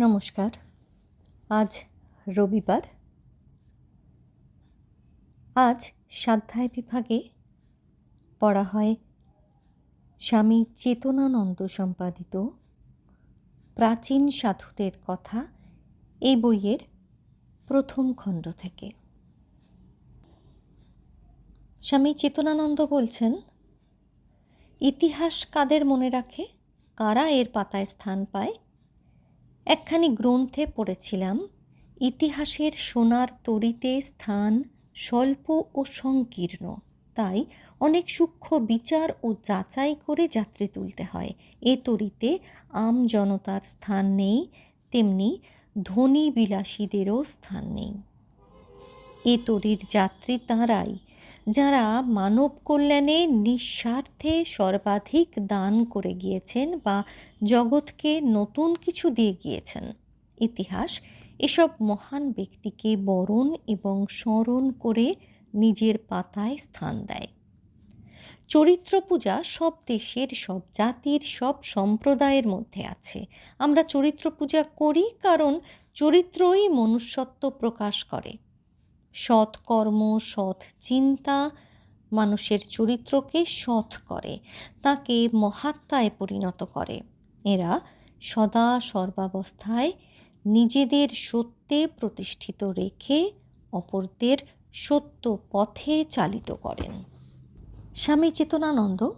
নমস্কার। আজ রবিবার। আজ সাধ্যায় বিভাগে পড়া হয় স্বামী চেতনানন্দ সম্পাদিত প্রাচীন সাধুদের কথা এই বইয়ের প্রথম খণ্ড থেকে। স্বামী চেতনানন্দ বলছেন, ইতিহাস কাদের মনে রাখে? কারা এর পাতায় স্থান পায়? একখানি গ্রন্থে পড়েছিলাম, ইতিহাসের সোনার তরিতে স্থান স্বল্প ও সংকীর্ণ, তাই অনেক সূক্ষ্ম বিচার ও যাচাই করে যাত্রী তুলতে হয়। এ তরিতে আম জনতার স্থান নেই, তেমনি ধনী বিলাসীদেরও স্থান নেই। এ তরির যাত্রী তাঁরাই যারা মানব কল্যাণে নিঃস্বার্থে সর্বাধিক দান করে গিয়েছেন বা জগৎকে নতুন কিছু দিয়ে গিয়েছেন। ইতিহাস এসব মহান ব্যক্তিকে বরণ এবং স্মরণ করে নিজের পাতায় স্থান দেয়। চরিত্র পূজা সব দেশের, সব জাতির, সব সম্প্রদায়ের মধ্যে আছে। আমরা চরিত্র পূজা করি কারণ চরিত্রই মনুষ্যত্ব প্রকাশ করে। সৎ কর্ম সৎ চিন্তা মানুষের চরিত্রকে সৎ করে, তাকে মহাত্মায় পরিণত করে। এরা সদা সর্বাবস্থায় নিজেদের সত্যে প্রতিষ্ঠিত রেখে অপরদের সত্য পথে চালিত করেন। স্বামী চেতনানন্দ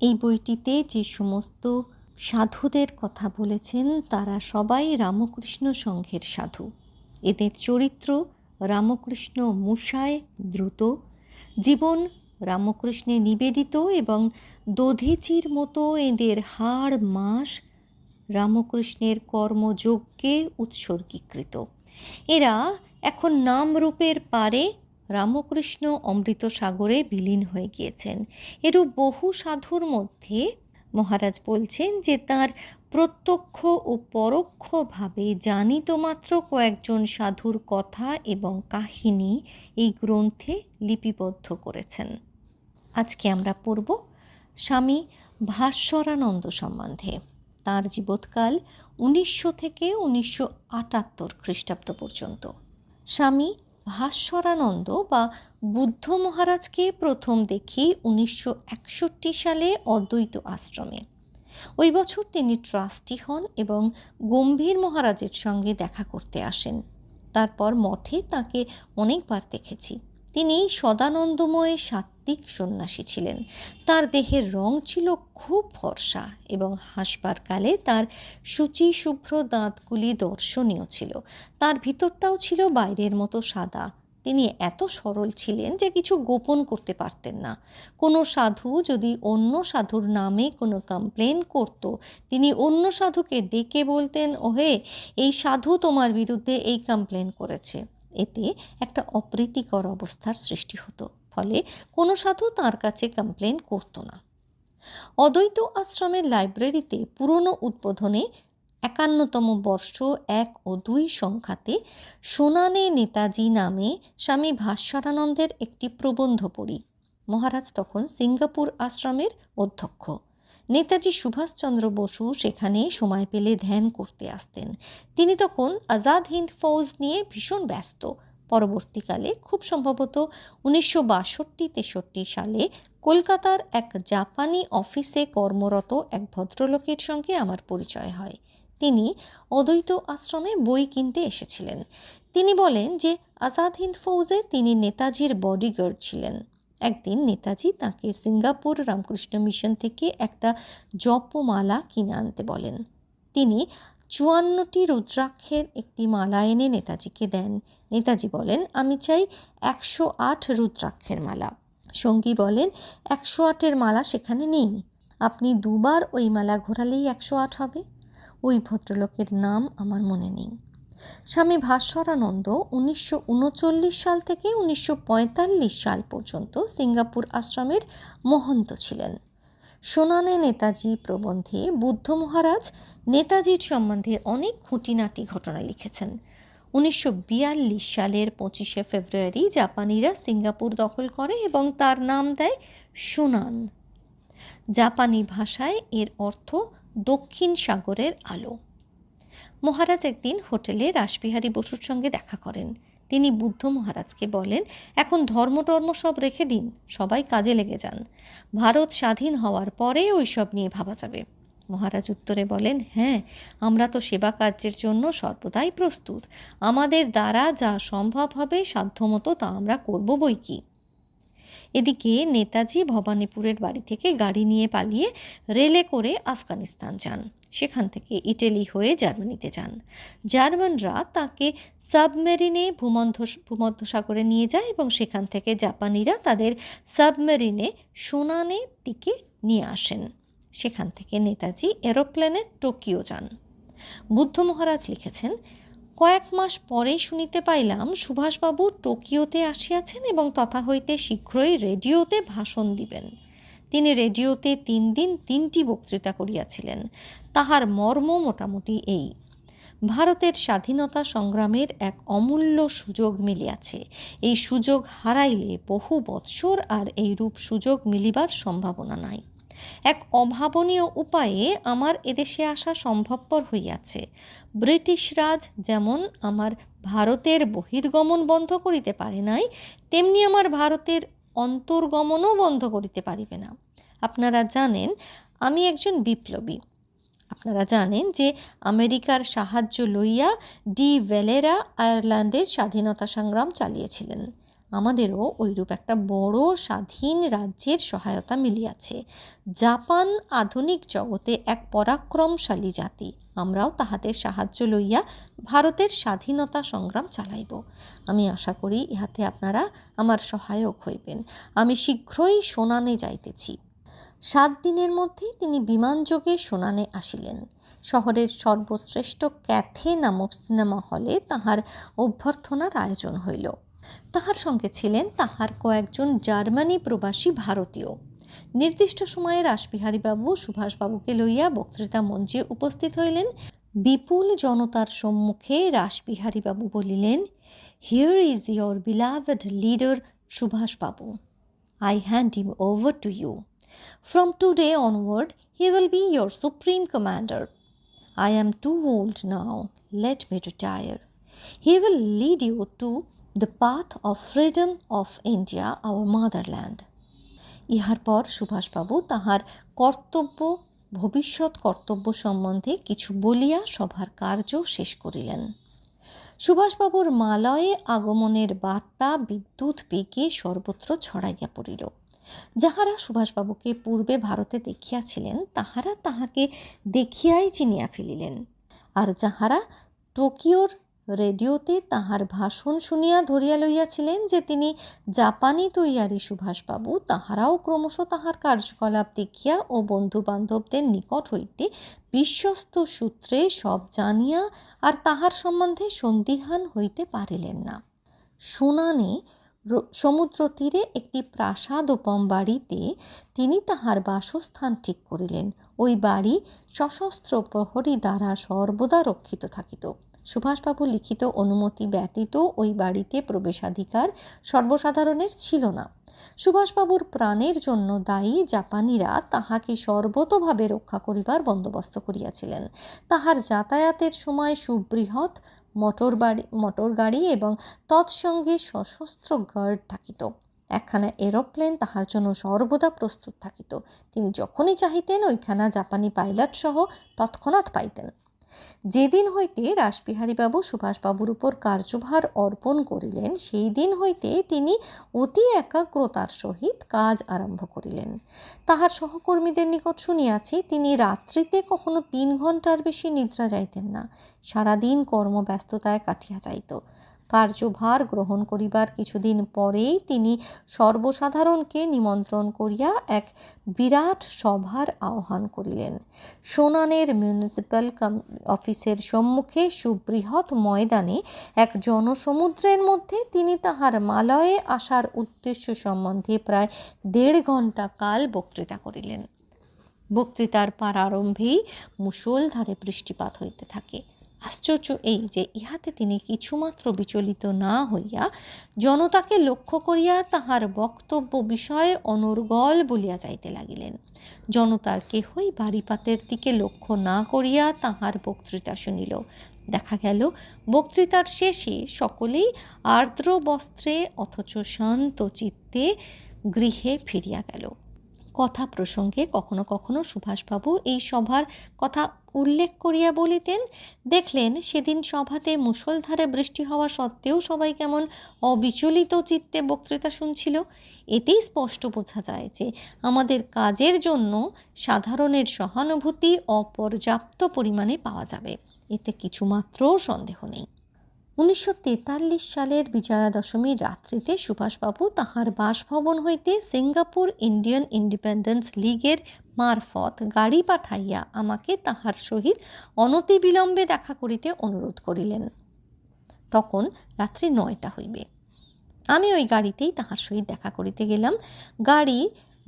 এই বইটিতে যে সমস্ত সাধুদের কথা বলেছেন, তারা সবাই রামকৃষ্ণ সংঘের সাধু। এদের চরিত্র রামকৃষ্ণ মুসায় দ্রুত। জীবন রামকৃষ্ণে নিবেদিত এবং দধিচির মতো এদের হাড় মাস রামকৃষ্ণের কর্মযজ্ঞে উৎসর্গীকৃত। এরা এখন নাম রূপের পারে রামকৃষ্ণ অমৃত সাগরে বিলীন হয়ে গিয়েছেন। এরূপ বহু সাধুর মধ্যে মহারাজ বলছেন যে তার প্রত্যক্ষ ও পরোক্ষভাবে জানিত মাত্র কয়েকজন সাধুর কথা এবং কাহিনী এই গ্রন্থে লিপিবদ্ধ করেছেন। আজকে আমরা পড়ব স্বামী ভাস্বরানন্দ সম্বন্ধে। তার জীবৎকাল উনিশশো থেকে উনিশশো আটাত্তর খ্রিস্টাব্দ পর্যন্ত। স্বামী ভাস্বরানন্দ বা বুদ্ধ মহারাজকে প্রথম দেখি উনিশশো একষট্টি সালে অদ্বৈত আশ্রমে। ওই বছর তিনি ট্রাস্টি হন এবং গম্ভীর মহারাজের সঙ্গে দেখা করতে আসেন। তারপর মঠে তাকে অনেকবার দেখেছি। তিনি সদানন্দময় সাত্ত্বিক সন্ন্যাসী ছিলেন। তার দেহের রং ছিল খুব ফর্সা এবং হাসবার কালে তার সূচি শুভ্র দাঁতগুলি দর্শনীয় ছিল। তার ভিতরটাও ছিল বাইরের মতো সাদা। তিনি এত সরল ছিলেন যে কিছু গোপন করতে পারতেন না। কোনো সাধু যদি অন্য সাধুর নামে কোনো কমপ্লেন করত, তিনি অন্য সাধুকে ডেকে বলতেন, ওহে, এই সাধু তোমার বিরুদ্ধে এই কমপ্লেন করেছে। এতে একটা অপ্রীতিকর অবস্থার সৃষ্টি হতো, ফলে কোনো সাধু তার কাছে কমপ্লেন করতো না। অদ্বৈত আশ্রমের লাইব্রেরিতে পুরনো উদ্বোধনে একান্নতম বর্ষ এক ও দুই সংখ্যাতে সোনানে নেতাজি নামে স্বামী ভাস্বরানন্দের একটি প্রবন্ধ পড়ি। মহারাজ তখন সিঙ্গাপুর আশ্রমের অধ্যক্ষ। নেতাজি সুভাষচন্দ্র বসু সেখানে সময় পেলে ধ্যান করতে আসতেন। তিনি তখন আজাদ হিন্দ ফৌজ নিয়ে ভীষণ ব্যস্ত। পরবর্তীকালে খুব সম্ভবত উনিশশো বাষট্টি তেষট্টি সালে কলকাতার এক জাপানি অফিসে কর্মরত এক ভদ্রলোকের সঙ্গে আমার পরিচয় হয়। অদ্বৈত আশ্রমে বই কিনতে এসেছিলেন। তিনি বলেন যে আজাদ হিন্দ ফৌজে তিনি নেতাজির বডিগার্ড ছিলেন। একদিন নেতাজি তাকে সিঙ্গাপুর রামকৃষ্ণ মিশন থেকে একটা জপমালা কিনে আনতে বলেন। তিনি চুয়ান্নটি রুদ্রাক্ষের একটি মালা এনে নেতাজিকে দেন। নেতাজি বলেন, আমি চাই একশো আট রুদ্রাক্ষের মালা। সঙ্গী বলেন, একশো আটের মালা সেখানে নেই। আপনি দুবার ওই মালা ঘোরালেই একশো আট হবে। ওই ভদ্রলোকের নাম আমার মনে নেই। স্বামী ভাস্বরানন্দ উনিশশো উনচল্লিশ সাল থেকে উনিশশো পঁয়তাল্লিশ সাল পর্যন্ত সিঙ্গাপুর আশ্রমের মহন্ত ছিলেন। সোনানে নেতাজি প্রবন্ধে বুদ্ধ মহারাজ নেতাজির সম্বন্ধে অনেক খুঁটিনাটি ঘটনা লিখেছেন। উনিশশো বিয়াল্লিশ সালের পঁচিশে ফেব্রুয়ারি জাপানিরা সিঙ্গাপুর দখল করে এবং তার নাম দেয় সোনান। জাপানি ভাষায় এর অর্থ দক্ষিণ সাগরের আলো। মহারাজ একদিন হোটেলে রাসবিহারী বসুর সঙ্গে দেখা করেন। তিনি বুদ্ধ মহারাজকে বলেন, এখন ধর্ম টর্ম সব রেখে দিন, সবাই কাজে লেগে যান। ভারত স্বাধীন হওয়ার পরে ওইসব নিয়ে ভাবা যাবে। মহারাজ উত্তরে বলেন হ্যাঁ আমরা তো সেবা কার্যের জন্য সর্বদাই প্রস্তুত। আমাদের দ্বারা যা সম্ভব হবে, সাধ্যমতো তা আমরা করব বই কি? এদিকে নেতাজি ভবানীপুরের বাড়ি থেকে গাড়ি নিয়ে পালিয়ে রেলে করে আফগানিস্তান যান। সেখান থেকে ইটালি হয়ে জার্মানিতে যান। জার্মানরা তাকে সাবমেরিনে ভূমধ্য, ভূমধ্যসাগরে নিয়ে যায় এবং সেখান থেকে জাপানিরা তাদের সাবমেরিনে সোনানের দিকে নিয়ে আসেন। সেখান থেকে নেতাজি এরোপ্লেনে টোকিও যান। বুদ্ধ মহারাজ লিখেছেন কয়েক মাস পরেই শুনিতে পাইলাম সুভাষবাবু টোকিওতে আসিয়াছেন এবং তথা হইতে শীঘ্রই রেডিওতে ভাষণ দিবেন। তিনি রেডিওতে তিন দিন তিনটি বক্তৃতা করিয়াছিলেন। তাহার মর্ম মোটামুটি এই। ভারতের স্বাধীনতা সংগ্রামের এক অমূল্য সুযোগ মিলিয়াছে। এই সুযোগ হারাইলে বহু বৎসর আর এইরূপ সুযোগ মিলিবার সম্ভাবনা নাই। এক অভাবনীয় উপায়ে আমার এদেশে আসা সম্ভবপর হইয়াছে। ব্রিটিশ রাজ যেমন আমার ভারতের বহির্গমন বন্ধ করিতে পারে নাই, তেমনি আমার ভারতের অন্তর্গমনও বন্ধ করিতে পারিবে না। আপনারা জানেন, আমি একজন বিপ্লবী। আপনারা জানেন যে আমেরিকার সাহায্য লইয়া ডি ভেলেরা আয়ারল্যান্ডের স্বাধীনতা সংগ্রাম চালিয়েছিলেন। আমাদেরও ওইরূপ একটা বড় স্বাধীন রাজ্যের সহায়তা মিলিয়াছে। জাপান আধুনিক জগতে এক পরাক্রমশালী জাতি। আমরাও তাহাদের সাহায্য লইয়া ভারতের স্বাধীনতা সংগ্রাম চালাইব। আমি আশা করি ইহাতে আপনারা আমার সহায়ক হইবেন। আমি শীঘ্রই সোনানে যাইতেছি। সাত দিনের মধ্যেই তিনি বিমানযোগে সোনানে আসিলেন। শহরের সর্বশ্রেষ্ঠ ক্যাথে নামক সিনেমা হলে তাহার অভ্যর্থনার আয়োজন হইল। তাহার সঙ্গে ছিলেন তাহার কয়েকজন জার্মানি প্রবাসী ভারতীয়। নির্দিষ্ট সময়ে রাসবিহারীবাবু সুভাষবাবুকে লইয়া বক্তৃতা মঞ্চে উপস্থিত হইলেন। বিপুল জনতার সম্মুখে রাসবিহারীবাবু বলিলেন here is your beloved leader সুভাষবাবু। I hand him over to you from today onward he will be your supreme commander I am too old now. Let me retire. He will lead you to the path of freedom of India our motherland ইহার পর সুভাষবাবু তাহার কর্তব্য, ভবিষ্যৎ কর্তব্য সম্বন্ধে কিছু বলিয়া সভার কার্য শেষ করিলেন। সুভাষবাবুর মালয়ে আগমনের বার্তা বিদ্যুৎ বেগে সর্বত্র ছড়াইয়া পড়িল। যাহারা সুভাষবাবুকে পূর্বে ভারতে দেখিয়াছিলেন, তাহারা তাহাকে দেখিয়াই চিনিয়া ফেলিলেন। আর যাহারা টোকিওর রেডিওতে তাহার ভাষণ শুনিয়া ধরিয়া লইয়াছিলেন যে তিনি জাপানি তৈয়ারি সুভাষবাবু, তাহারাও ক্রমশ তাহার কার্যকলাপ দেখিয়া ও বন্ধু বান্ধবদের নিকট হইতে বিশ্বস্ত সূত্রে সব জানিয়া আর তাহার সম্বন্ধে সন্দিহান হইতে পারিলেন না। সোনানে সমুদ্র তীরে একটি প্রাসাদোপম বাড়িতে তিনি তাহার বাসস্থান ঠিক করিলেন। ওই বাড়ি সশস্ত্র প্রহরী দ্বারা সর্বদা রক্ষিত থাকিত। সুভাষবাবু লিখিত অনুমতি ব্যতীত ওই বাড়িতে প্রবেশাধিকার সর্বসাধারণের ছিল না। সুভাষবাবুর প্রাণের জন্য দায়ী জাপানিরা তাহাকে সর্বতভাবে রক্ষা করিবার বন্দোবস্ত করিয়াছিলেন। তাহার যাতায়াতের সময় সুবৃহৎ মোটর বাড়ি মোটর গাড়ি এবং তৎসঙ্গে সশস্ত্র গার্ড থাকিত। একখানা এরোপ্লেন তাহার জন্য সর্বদা প্রস্তুত থাকিত। তিনি যখনই চাহিতেন, ওইখানা জাপানি পাইলট সহ তৎক্ষণাৎ পাইতেন। যেদিন হইতে রাসবিহারীবাবু সুভাষবাবুর উপর কার্যভার অর্পণ করিলেন সেই দিন হইতে তিনি অতি একাগ্রতার সহিত কাজ আরম্ভ করিলেন। তাহার সহকর্মীদের নিকট শুনিয়াছি, তিনি রাত্রিতে কখনো তিন ঘণ্টার বেশি নিদ্রা যাইতেন না। সারাদিন কর্মব্যস্ততায় কাটিয়া যাইত। কার্যভার গ্রহণ করিবার কিছুদিন পরেই তিনি সর্বসাধারণকে নিমন্ত্রণ করিয়া এক বিরাট সভার আহ্বান করিলেন। সোনানের মিউনিসিপ্যাল অফিসের সম্মুখে সুবৃহৎ ময়দানে এক জনসমুদ্রের মধ্যে তিনি তাহার মালয়ে আসার উদ্দেশ্য সম্বন্ধে প্রায় দেড় ঘণ্টা কাল বক্তৃতা করিলেন। বক্তৃতার প্রারম্ভেই মুষলধারে বৃষ্টিপাত হইতে থাকে। আশ্চর্য এই যে ইহাতে তিনি কিছুমাত্র বিচলিত না হইয়া জনতাকে লক্ষ্য করিয়া তাহার বক্তব্য বিষয়ে অনর্গল বলিয়া যাইতে লাগিলেন। জনতার কেহই বাড়িপাতের দিকে লক্ষ্য না করিয়া তাহার বক্তৃতা শুনিল। দেখা গেল, বক্তৃতার শেষে সকলেই আর্দ্র বস্ত্রে অথচ শান্ত চিত্তে গৃহে ফিরিয়া গেল। কথা প্রসঙ্গে কখনো কখনো সুভাষবাবু এই সভার কথা উল্লেখ করিয়া বলিতেন, দেখলেন সেদিন সভাতে মুষলধারে বৃষ্টি হওয়া সত্ত্বেও সবাই কেমন অবিচলিত চিত্তে বক্তৃতা শুনছিল। এতেই স্পষ্ট বোঝা যায় যে আমাদের কাজের জন্য সাধারণের সহানুভূতি অপর্যাপ্ত পরিমাণে পাওয়া যাবে। এতে কিছুমাত্র সন্দেহ নেই। উনিশশো তেতাল্লিশ সালের বিজয়া দশমীর রাত্রিতে সুভাষবাবু তাহার বাসভবন হইতে সিঙ্গাপুর ইন্ডিয়ান ইন্ডিপেন্ডেন্স লীগের মারফত গাড়ি পাঠাইয়া আমাকে তাহার সহিত অনতিবিলম্বে দেখা করিতে অনুরোধ করিলেন। তখন রাত্রি নয়টা হইবে। আমি ওই গাড়িতেই তাহার সহিত দেখা করিতে গেলাম। গাড়ি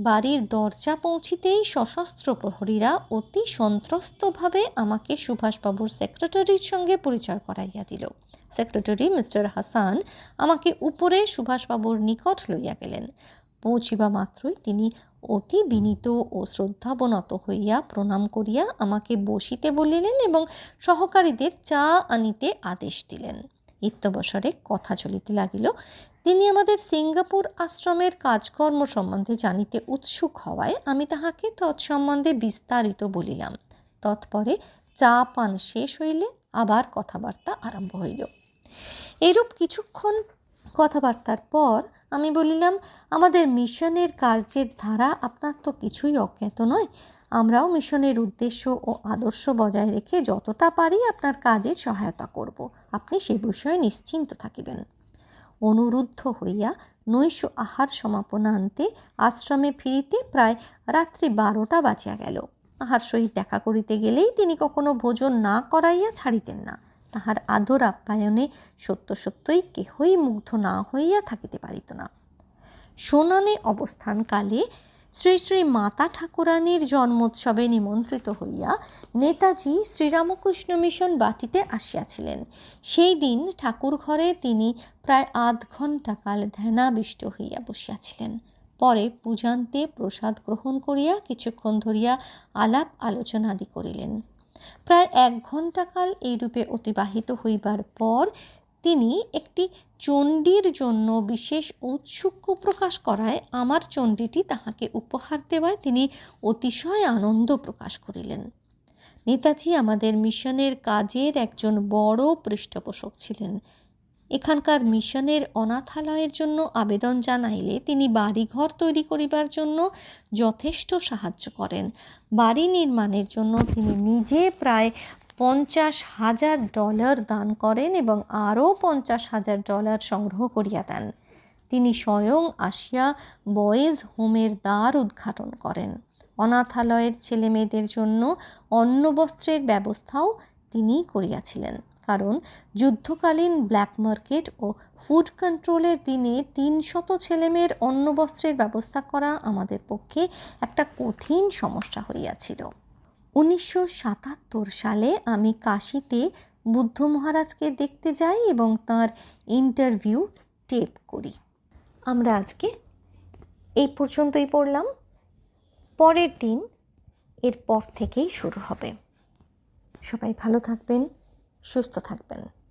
বাড়ির দরজা পৌঁছিতেই সশস্ত্র প্রহরীরা অতি সন্ত্রস্তভাবে আমাকে সুভাষবাবুর সেক্রেটারির সঙ্গে পরিচয় করাইয়া দিল। সেক্রেটারি মিস্টার হাসান আমাকে উপরে সুভাষবাবুর নিকট লইয়া গেলেন। পৌঁছিবা মাত্রই তিনি অতি বিনীত ও শ্রদ্ধাবনত হইয়া প্রণাম করিয়া আমাকে বসিতে বলিলেন এবং সহকারীদের চা আনিতে আদেশ দিলেন। ইত্যবসরে কথা চলিতে লাগিল। তিনি আমাদের সিঙ্গাপুর আশ্রমের কাজকর্ম সম্বন্ধে জানিতে উৎসুক হওয়ায় আমি তাহাকে তৎসম্বন্ধে বিস্তারিত বলিলাম। তৎপরে চা পান শেষ হইলে আবার কথাবার্তা আরম্ভ হইল। এরূপ কিছুক্ষণ কথাবার্তার পর আমি বলিলাম, আমাদের মিশনের কার্যের ধারা আপনার তো কিছুই অজ্ঞাত নয়। আমরাও মিশনের উদ্দেশ্য ও আদর্শ বজায় রেখে যতটা পারি আপনার কাজে সহায়তা করব। আপনি সে বিষয়ে নিশ্চিন্ত থাকিবেন। অনুরুদ্ধ হইয়া নৈশ আহার সমাপনান্তে আশ্রমে ফিরিতে প্রায় রাত্রি বারোটা বাজিয়া গেল। তাহার সহিত দেখা করিতে গেলেই তিনি কখনো ভোজন না করাইয়া ছাড়িতেন না। তাহার আদর আপ্যায়নে সত্য সত্যই কেহই মুগ্ধ না হইয়া থাকিতে পারিত না। সোনানে অবস্থানকালে শ্রী শ্রী মাতা ঠাকুরানীর জন্মোৎসবে নিমন্ত্রিত হইয়া নেতাজি শ্রীরামকৃষ্ণ মিশন বাটিতে আসিয়াছিলেন। সেই দিন ঠাকুর ঘরে তিনি প্রায় আধ ঘণ্টা কাল ধ্যানাবিষ্ট হইয়া বসিয়াছিলেন। পরে পূজান্তে প্রসাদ গ্রহণ করিয়া কিছুক্ষণ ধরিয়া আলাপ আলোচনাদি করিলেন। প্রায় এক ঘণ্টাকাল এইরূপে অতিবাহিত হইবার পর তিনি একটি চণ্ডীর জন্য বিশেষ ঔৎসুক্য প্রকাশ করায় আমার চণ্ডীটি তাহাকে উপহার দেওয়ায় তিনি অতিশয় আনন্দ প্রকাশ করিলেন। নেতাজি আমাদের মিশনের কাজের একজন বড় পৃষ্ঠপোষক ছিলেন। এখানকার মিশনের অনাথালয়ের জন্য আবেদন জানাইলে তিনি বাড়িঘর তৈরি করিবার জন্য যথেষ্ট সাহায্য করেন। বাড়ি নির্মাণের জন্য তিনি নিজে প্রায় পঞ্চাশ হাজার ডলার দান করেন এবং আরও পঞ্চাশ হাজার ডলার সংগ্রহ করিয়া দেন। তিনি স্বয়ং আসিয়া বয়েজ হোমের দ্বার উদ্ঘাটন করেন। অনাথালয়ের ছেলেমেয়েদের জন্য অন্ন বস্ত্রের ব্যবস্থাও তিনি করিয়াছিলেন। কারণ যুদ্ধকালীন ব্ল্যাক মার্কেট ও ফুড কন্ট্রোলের দিনে তিনশত ছেলেমেয়ের অন্ন বস্ত্রের ব্যবস্থা করা আমাদের পক্ষে একটা কঠিন সমস্যা হইয়াছিল। উনিশশো সাতাত্তর সালে আমি কাশিতে বুদ্ধ মহারাজকে দেখতে যাই এবং তার ইন্টারভিউ টেপ করি। আমরা আজকে এই পর্যন্তই পড়লাম। পরের দিন এরপর থেকেই শুরু হবে। সবাই ভালো থাকবেন, সুস্থ থাকবেন।